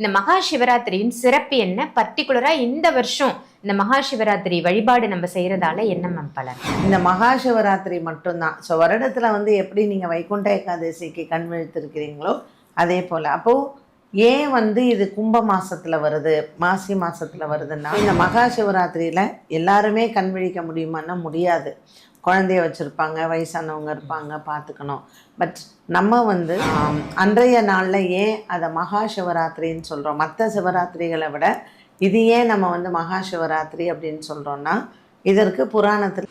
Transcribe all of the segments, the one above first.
இந்த மகா சிவராத்திரியின் சிறப்பு என்ன? பர்டிகுலரா இந்த வருஷம் இந்த மகா சிவராத்திரி வழிபாடு நம்ம செய்யறதால என்ன மேம் பலன்? இந்த மகா சிவராத்திரி மட்டும்தான். ஸோ வருடத்தில் வந்து எப்படி நீங்கள் வைகுண்ட ஏகாதசிக்கு கண் விழித்திருக்கிறீங்களோ அதே போல். அப்போது ஏன் வந்து இது கும்ப மாசத்துல வருது மாசி மாசத்துல வருதுன்னா இந்த மகா சிவராத்திரியில் எல்லாருமே கண் விழிக்க முடியுமான்னா முடியாது. குழந்தைய வச்சுருப்பாங்க வயசானவங்க இருப்பாங்க பார்த்துக்கணும். பட் நம்ம வந்து அன்றைய நாளில் ஏன் அதை மகா சிவராத்திரின்னு சொல்கிறோம் மற்ற சிவராத்திரிகளை விட இது ஏன் நம்ம வந்து மகா சிவராத்திரி அப்படின்னு சொல்கிறோன்னா இதற்கு புராணத்தில்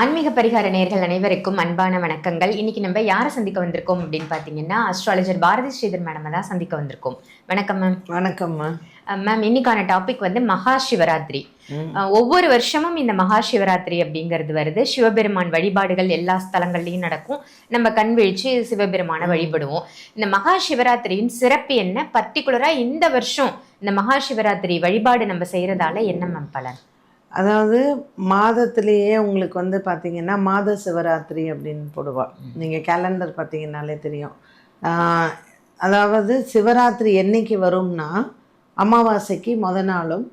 ஆன்மீக பரிகார நேர்கள் அனைவருக்கும் அன்பான வணக்கங்கள். இன்னைக்கு நம்ம யாரை சந்திக்க வந்திருக்கோம் அப்படின்னு பாத்தீங்கன்னா அஸ்ட்ராலஜர் பாரதி ஸ்ரீதர் மேடம் தான் சந்திக்க வந்திருக்கோம். வணக்கம் மேம் வணக்கம்மா மேம் இன்னைக்கான டாபிக் வந்து மகா சிவராத்திரி ம். அஹ், ஒவ்வொரு வருஷமும் இந்த மகா சிவராத்திரி அப்படிங்கிறது வருது. சிவபெருமான் வழிபாடுகள் எல்லா ஸ்தலங்கள்லயும் நடக்கும். நம்ம கண் விழிச்சு சிவபெருமானை வழிபடுவோம். இந்த மகா சிவராத்திரியின் சிறப்பு என்ன? பர்டிகுலரா இந்த வருஷம் இந்த மகா சிவராத்திரி வழிபாடு நம்ம செய்யறதால என்ன மேம் பலன்? அதாவது மாதத்திலேயே உங்களுக்கு வந்து பார்த்தீங்கன்னா மாத சிவராத்திரி அப்படின்னு போடுவா. நீங்கள் கேலண்டர் பார்த்தீங்கன்னாலே தெரியும். அதாவது சிவராத்திரி என்னைக்கு வரும்னா அமாவாசைக்கு முத நாளும்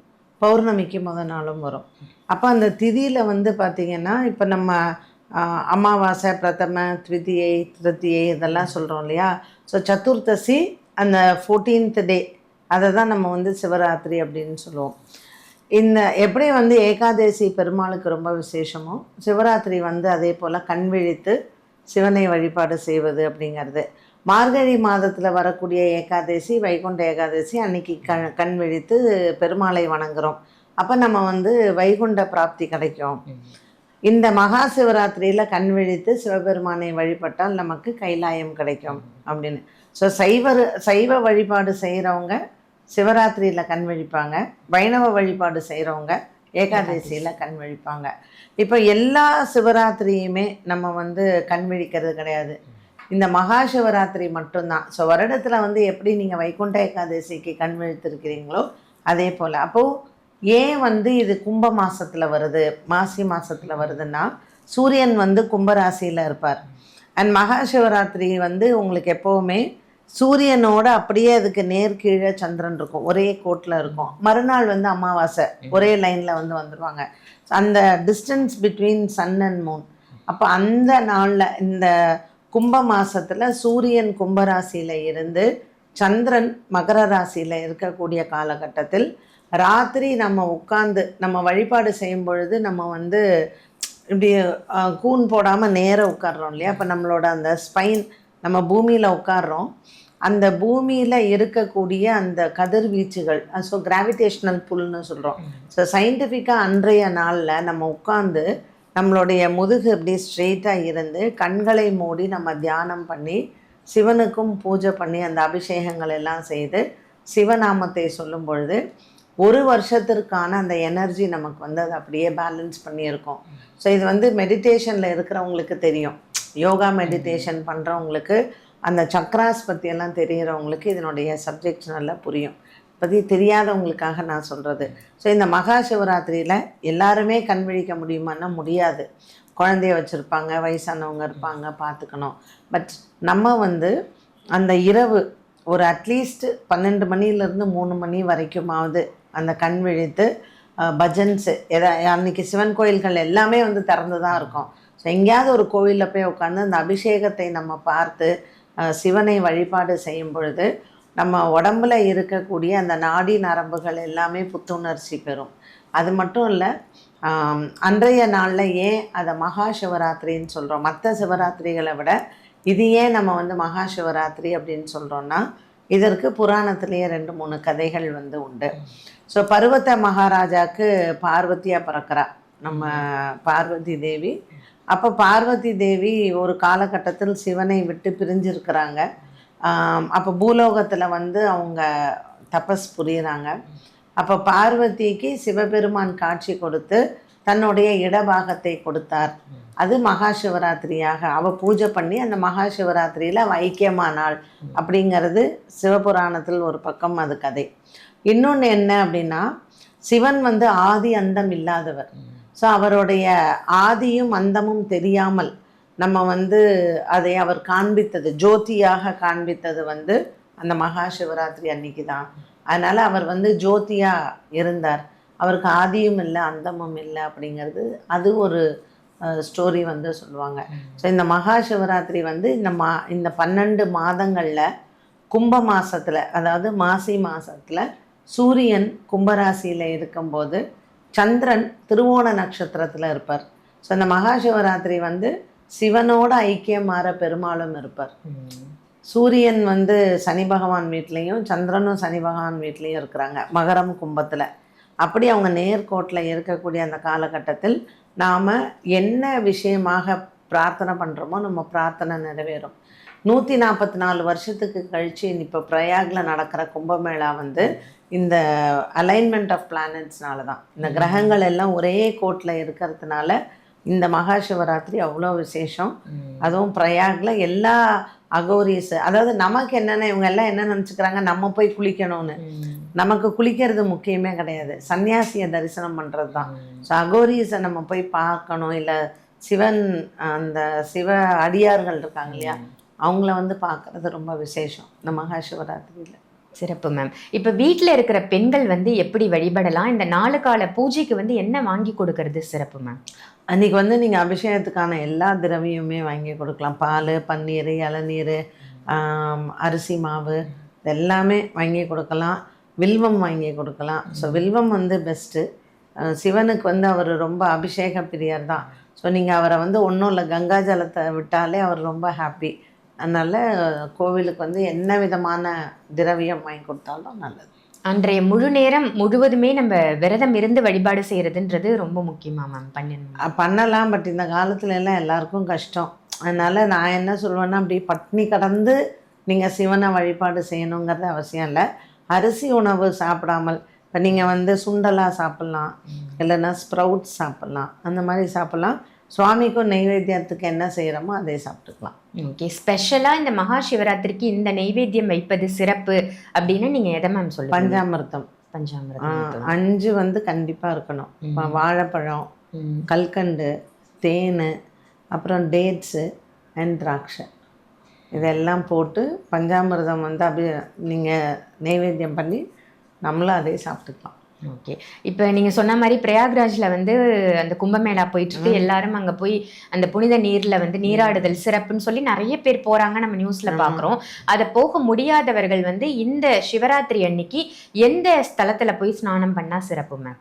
பௌர்ணமிக்கு முத நாளும் வரும். அப்போ அந்த திதியில் வந்து பார்த்தீங்கன்னா இப்போ நம்ம அமாவாசை பிரதம த்விதியை திருத்தியை இதெல்லாம் சொல்கிறோம் இல்லையா? ஸோ சதுர்த்தசி அந்த ஃபோர்டீன்த் டே அதை தான் நம்ம வந்து சிவராத்திரி அப்படின்னு சொல்லுவோம். இந்த எப்படி வந்து ஏகாதசி பெருமாளுக்கு ரொம்ப விசேஷமோ சிவராத்திரி வந்து அதே போல் கண் விழித்து சிவனை வழிபாடு செய்வது அப்படிங்கிறது. மார்கழி மாதத்தில் வரக்கூடிய ஏகாதசி வைகுண்ட ஏகாதசி அன்னைக்கு க கண் விழித்து பெருமாளை வணங்குறோம். அப்போ நம்ம வந்து வைகுண்ட பிராப்தி கிடைக்கும். இந்த மகா சிவராத்திரியில் கண் விழித்து சிவபெருமானை வழிபட்டால் நமக்கு கைலாயம் கிடைக்கும் அப்படின்னு. ஸோ சைவர் சைவ வழிபாடு செய்கிறவங்க சிவராத்திரியில் கண் விழிப்பாங்க. வைணவ வழிபாடு செய்கிறவங்க ஏகாதசியில் கண் விழிப்பாங்க. இப்போ எல்லா சிவராத்திரியுமே நம்ம வந்து கண் விழிக்கிறது கிடையாது. இந்த மகா சிவராத்திரி மட்டும்தான். ஸோ வருடத்தில் வந்து எப்படி நீங்கள் வைகுண்ட ஏகாதசிக்கு கண் விழித்திருக்கிறீங்களோ அதே போல். அப்போது ஏன் வந்து இது கும்ப மாசத்துல வருது மாசி மாசத்துல வருதுன்னா சூரியன் வந்து கும்பராசியில் இருப்பார். அண்ட் மகா சிவராத்திரி வந்து உங்களுக்கு எப்போவுமே சூரியனோட அப்படியே அதுக்கு நேர் கீழே சந்திரன் இருக்கும். ஒரே கோட்டில் இருக்கும். மறுநாள் வந்து அமாவாசை. ஒரே லைனில் வந்து வந்துடுவாங்க அந்த distance between sun and moon அப்போ அந்த நாளில் இந்த கும்ப மாசத்துல சூரியன் கும்பராசியில் இருந்து சந்திரன் மகர ராசியில் இருக்கக்கூடிய காலகட்டத்தில் ராத்திரி நம்ம உட்கார்ந்து நம்ம வழிபாடு செய்யும் பொழுது நம்ம வந்து இப்படி கூன் போடாமல் நேராக உட்கார்றோம் இல்லையா? அப்போ நம்மளோட அந்த ஸ்பைன் நம்ம பூமியில் உட்கார்றோம். அந்த பூமியில் இருக்கக்கூடிய அந்த கதிர்வீச்சுகள் ஸோ கிராவிடேஷ்னல் புல்னு சொல்கிறோம் ஸோ சயின்டிஃபிக்காக அன்றைய நாளில் நம்ம உட்காந்து நம்மளுடைய முதுகு இப்படி ஸ்ட்ரெயிட்டாக இருந்து கண்களை மூடி நம்ம தியானம் பண்ணி சிவனுக்கும் பூஜை பண்ணி அந்த அபிஷேகங்கள் எல்லாம் செய்து சிவநாமத்தை சொல்லும் பொழுது ஒரு வருஷத்திற்கான அந்த எனர்ஜி நமக்கு வந்து அது அப்படியே பேலன்ஸ் பண்ணியிருக்கோம். ஸோ இது வந்து மெடிடேஷனில் இருக்கிறவங்களுக்கு தெரியும். யோகா மெடிடேஷன் பண்ணுறவங்களுக்கு அந்த சக்ராஸ் பற்றியெல்லாம் தெரிகிறவங்களுக்கு இதனுடைய சப்ஜெக்ட்ஸ் நல்லா புரியும். பற்றி தெரியாதவங்களுக்காக நான் சொல்கிறது ஸோ இந்த மகா சிவராத்திரியில் எல்லாருமே கண் விழிக்க முடியுமான்னா முடியாது. குழந்தைய வச்சுருப்பாங்க வயசானவங்க இருப்பாங்க பார்த்துக்கணும் பட் நம்ம வந்து அந்த இரவு ஒரு அட்லீஸ்ட் பன்னெண்டு மணிலேருந்து மூணு மணி வரைக்குமாவது அந்த கண் விழித்து பஜன்ஸு எதா அன்னைக்கு சிவன் கோயில்கள் எல்லாமே வந்து திறந்து தான் இருக்கும். ஸோ எங்கேயாவது ஒரு கோவிலில் போய் உட்காந்து அந்த அபிஷேகத்தை நம்ம பார்த்து சிவனை வழிபாடு செய்யும் பொழுது நம்ம உடம்புல இருக்கக்கூடிய அந்த நாடி நரம்புகள் எல்லாமே புத்துணர்ச்சி பெறும். அது மட்டும் இல்லை அன்றைய நாளில் ஏன் அதை மகா சிவராத்திரின்னு சொல்கிறோம் மற்ற சிவராத்திரிகளை விட இது ஏன் நம்ம வந்து மகா சிவராத்திரி அப்படின்னு சொல்கிறோன்னா இதற்கு புராணத்திலேயே ரெண்டு மூணு கதைகள் வந்து உண்டு. ஸோ பருவத்த மகாராஜாவுக்கு பார்வதியாக பிறக்கிறா. நம்ம பார்வதி தேவி. அப்போ பார்வதி தேவி ஒரு காலகட்டத்தில் சிவனை விட்டு பிரிஞ்சிருக்கிறாங்க. அப்போ பூலோகத்தில் வந்து அவங்க தபஸ் புரியுறாங்க. அப்போ பார்வதிக்கு சிவபெருமான் காட்சி கொடுத்து தன்னுடைய இடபாகத்தை கொடுத்தார். அது மகா சிவராத்திரியாக அவ பூஜை பண்ணி அந்த மகா சிவராத்திரியில் அவ ஐக்கியமானாள் அப்படிங்கிறது சிவபுராணத்தில் ஒரு பக்கம் அது கதை. இன்னொன்று என்ன அப்படின்னா சிவன் வந்து ஆதி அந்தம் இல்லாதவர். ஸோ அவருடைய ஆதியும் அந்தமும் தெரியாமல் நம்ம வந்து அதை அவர் காண்பித்தது ஜோதியாக காண்பித்தது வந்து அந்த மகா சிவராத்திரி அன்னைக்கு தான். அதனால் அவர் வந்து ஜோதியாக இருந்தார். அவருக்கு ஆதியும் இல்லை அந்தமும் இல்லை அப்படிங்கிறது அது ஒரு ஸ்டோரி வந்து சொல்லுவாங்க. ஸோ இந்த மகா சிவராத்திரி வந்து இந்த மா இந்த பன்னெண்டு மாதங்களில் கும்ப மாதத்தில் அதாவது மாசி மாதத்தில் சூரியன் கும்பராசியில் இருக்கும்போது சந்திரன் திருவோண நட்சத்திரத்தில் இருப்பார். ஸோ இந்த மகா சிவராத்திரி வந்து சிவனோட ஐக்கியமாற பெருமாளும் இருப்பார். சூரியன் வந்து சனி பகவான் வீட்லேயும் சந்திரனும் சனி பகவான் வீட்லேயும் இருக்கிறாங்க மகரம் கும்பத்தில். அப்படி அவங்க நேர்கோட்டில் இருக்கக்கூடிய அந்த காலகட்டத்தில் நாம் என்ன விஷயமாக பிரார்த்தனை பண்ணுறோமோ நம்ம பிரார்த்தனை நிறைவேறும். நூற்றி நாற்பத்தி நாலு வருஷத்துக்கு கழித்து இப்போ பிரயாகில் நடக்கிற கும்பமேளா வந்து இந்த அலைன்மெண்ட் ஆஃப் பிளானட்ஸ்னால தான் இந்த கிரகங்கள் எல்லாம் ஒரே கோட்டில் இருக்கிறதுனால இந்த மகா சிவராத்திரி அவ்வளோ விசேஷம். அதுவும் பிரயாக்ல எல்லா அகோரிஸ் அதாவது நமக்கு என்னென்ன இவங்க எல்லாம் என்ன நினச்சிக்கிறாங்க? நம்ம போய் குளிக்கணும்னு. நமக்கு குளிக்கிறது முக்கியமே கிடையாது. சன்னியாசியை தரிசனம் பண்ணுறது தான் ஸோ அகோரிஸை நம்ம போய் பார்க்கணும். இல்லை சிவன் அந்த சிவ அடியார்கள் இருக்காங்க இல்லையா? அவங்கள வந்து பார்க்கறது ரொம்ப விசேஷம். இந்த மகா சிவராத்திரியில் சிறப்பு மேம் இப்போ வீட்டில் இருக்கிற பெண்கள் வந்து எப்படி வழிபடலாம்? இந்த நாலு கால பூஜைக்கு வந்து என்ன வாங்கி கொடுக்கறது சிறப்பு மேம் அன்றைக்கி வந்து நீங்கள் அபிஷேகத்துக்கான எல்லா திரவியமே வாங்கி கொடுக்கலாம். பால் பன்னீர் இளநீர் அரிசி மாவு எல்லாமே வாங்கி கொடுக்கலாம். வில்வம் வாங்கி கொடுக்கலாம். ஸோ வில்வம் வந்து பெஸ்ட்டு சிவனுக்கு வந்து அவர் ரொம்ப அபிஷேக பிரியர் தான். ஸோ நீங்கள் அவரை வந்து ஒன்றும் இல்லை கங்கா ஜலத்தை விட்டாலே அவர் ரொம்ப ஹாப்பி அதனால் கோவிலுக்கு வந்து என்ன விதமான திரவியம் வாங்கி கொடுத்தாலும் நல்லது. அன்றைய முழு நேரம் முழுவதுமே நம்ம விரதம் இருந்து வழிபாடு செய்யறதுன்றது ரொம்ப முக்கியமா மேம் பண்ணணும் பண்ணலாம் பட் இந்த காலத்துல எல்லாம் எல்லாருக்கும் கஷ்டம். அதனால் நான் என்ன சொல்லுவேன்னா அப்படி பட்னி கடந்து நீங்கள் சிவனை வழிபாடு செய்யணுங்கிறது அவசியம் இல்லை. அரிசி உணவு சாப்பிடாமல் இப்போ நீங்கள் வந்து சுண்டலாக சாப்பிட்லாம் இல்லைன்னா ஸ்ப்ரவுட்ஸ் சாப்பிட்லாம் அந்த மாதிரி சாப்பிட்லாம். சுவாமிக்கும் நெய்வேத்தியத்துக்கு என்ன செய்கிறோமோ அதை சாப்பிட்டுக்கலாம் ஓகே ஸ்பெஷலா இந்த மகா சிவராத்திரிக்கு இந்த நெய்வேத்தியம் வைப்பது சிறப்பு அப்படின்னு நீங்க எதை மேம் சொல்லுங்க பஞ்சாமிர்தம் பஞ்சாமிரதம். அஞ்சு வந்து கண்டிப்பாக இருக்கணும். வாழைப்பழம். கல்கண்டு தேன் அப்புறம் டேட்ஸு அண்ட் திராட்சை இதெல்லாம் போட்டு பஞ்சாமிர்தம் வந்து அப்படியே நீங்கள் நெய்வேத்தியம் பண்ணி நம்மளும் அதே சாப்பிட்டுக்கலாம் ஓகே இப்போ நீங்க சொன்ன மாதிரி பிரயாக்ராஜ்ல வந்து அந்த கும்பமேளா போயிட்டு இருக்கு எல்லாரும் அங்க போய் அந்த புனித நீர்ல வந்து நீராடுதல் சிறப்புன்னு சொல்லி நிறைய பேர் போறாங்க நம்ம நியூஸ்ல ஆமா. பாக்குறோம். அதை போக முடியாதவர்கள் வந்து இந்த சிவராத்திரி அன்னைக்கு எந்த ஸ்தலத்துல போய் ஸ்நானம் பண்ணா சிறப்பு மேம்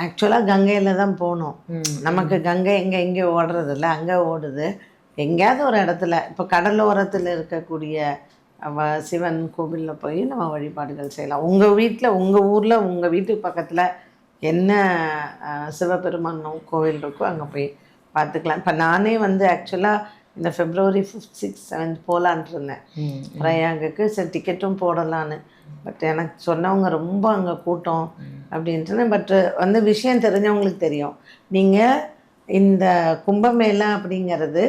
ஆக்சுவலாக கங்கையில் தான் போகணும் நமக்கு கங்கை எங்கே எங்கே ஓடுறது இல்லை அங்கே ஓடுது. எங்கேயாவது ஒரு இடத்துல இப்போ கடலோரத்தில் இருக்கக்கூடிய சிவன் கோவிலில் போய் நம்ம வழிபாடுகள் செய்யலாம். உங்கள் வீட்டில் உங்கள் ஊரில் உங்கள் வீட்டுக்கு பக்கத்தில் என்ன சிவபெருமான் கோவில் இருக்கோ அங்கே போய் பார்த்துக்கலாம். இப்போ நானே வந்து ஆக்சுவலாக இந்த ஃபெப்ரவரி ஃபிஃப்த் சிக்ஸ் செவன்த் போகலான்ட்டு இருந்தேன். பிரயாகுக்கு சரி டிக்கெட்டும் போடலான்னு. பட் எனக்கு சொன்னவங்க ரொம்ப அங்கே கூட்டம் அப்படின்ட்டு பட் வந்து விஷயம் தெரிஞ்சவங்களுக்கு தெரியும். நீங்கள் இந்த கும்பமேளா அப்படிங்கிறது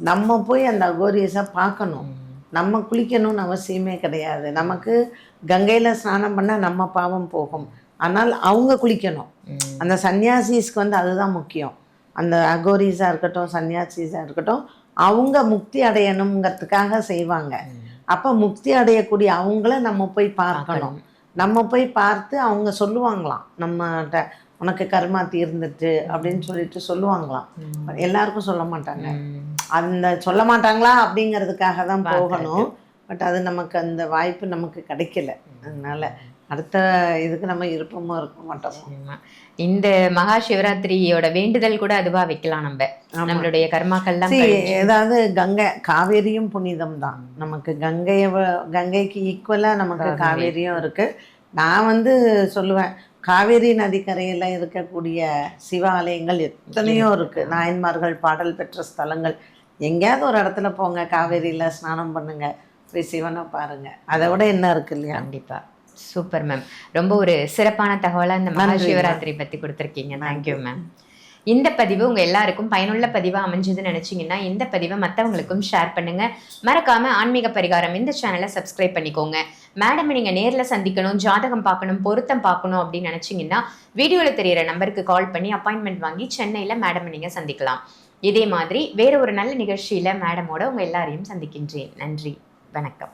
நம்ம போய் அந்த அகோரியஸை பார்க்கணும். நம்ம குளிக்கணும்னு அவசியமே கிடையாது. நமக்கு கங்கையில் ஸ்நானம் பண்ணால் நம்ம பாவம் போகும். ஆனால் அவங்க குளிக்கணும். அந்த சன்னியாசிஸ்க்கு வந்து அதுதான் முக்கியம். அந்த அகோரிஸாக இருக்கட்டும் சன்னியாசிஸாக இருக்கட்டும் அவங்க முக்தி அடையணுங்கிறதுக்காக செய்வாங்க. அப்போ முக்தி அடையக்கூடிய அவங்கள நம்ம போய் பார்க்கணும். நம்ம போய் பார்த்து அவங்க சொல்லுவாங்களாம். நம்மகிட்ட உனக்கு கர்மா தீர்ந்துட்டு அப்படின்னு சொல்லிட்டு சொல்லுவாங்களாம். எல்லாருக்கும் சொல்ல மாட்டாங்க. அந்த சொல்ல மாட்டாங்களா அப்படிங்கிறதுக்காக தான் போகணும். பட் அது நமக்கு அந்த வாய்ப்பு நமக்கு கிடைக்கல. அதனால அடுத்த இதுக்கு நம்ம இருப்போமோ இருக்க மாட்டோமோ. இந்த மகா சிவராத்திரியோட வேண்டுதல் கூட அதுவா வைக்கலாம் நம்ம. நம்மளுடைய கர்மாக்கள்லாம். ஏதாவது கங்கை காவேரியும் புனிதம் தான். நமக்கு கங்கையை கங்கைக்கு ஈக்குவலாக நமக்கு காவேரி. காவேரியும் இருக்கு. நான் வந்து சொல்லுவேன் காவேரி நதிக்கரையில் இருக்கக்கூடிய சிவாலயங்கள் எத்தனையோ இருக்கு. நாயன்மார்கள் பாடல் பெற்ற ஸ்தலங்கள். எங்கேயாவது ஒரு இடத்துல போங்க காவேரியில ஸ்நானம் பண்ணுங்க போய் சிவனை பாருங்க. அதை விட என்ன இருக்கு இல்லையா? கண்டிப்பா. Super ma'am. ரொம்ப ஒரு சிறப்பான தகவலா இந்த மகா சிவராத்திரி பத்தி கொடுத்துருக்கீங்க. Thank you ma'am. இந்த பதிவு உங்க எல்லாருக்கும் பயனுள்ள பதிவா அமைஞ்சதுன்னு நினைச்சீங்கன்னா இந்த பதிவை மத்தவங்களுக்கும் ஷேர் பண்ணுங்க. மறக்காம ஆன்மீக பரிகாரம் இந்த சேனலை சப்ஸ்கிரைப் பண்ணிக்கோங்க. மேடம் நீங்க நேர்ல சந்திக்கணும் ஜாதகம் பார்க்கணும் பொருத்தம் பார்க்கணும் அப்படின்னு நினைச்சீங்கன்னா வீடியோல தெரியிற நம்பருக்கு கால் பண்ணி அப்பாயின்மெண்ட் வாங்கி சென்னையில மேடம் நீங்க சந்திக்கலாம். இதே மாதிரி வேற ஒரு நல்ல நிகழ்ச்சியில் மேடமோட உங்கள் எல்லாரையும் சந்திக்கின்றேன். நன்றி. வணக்கம்.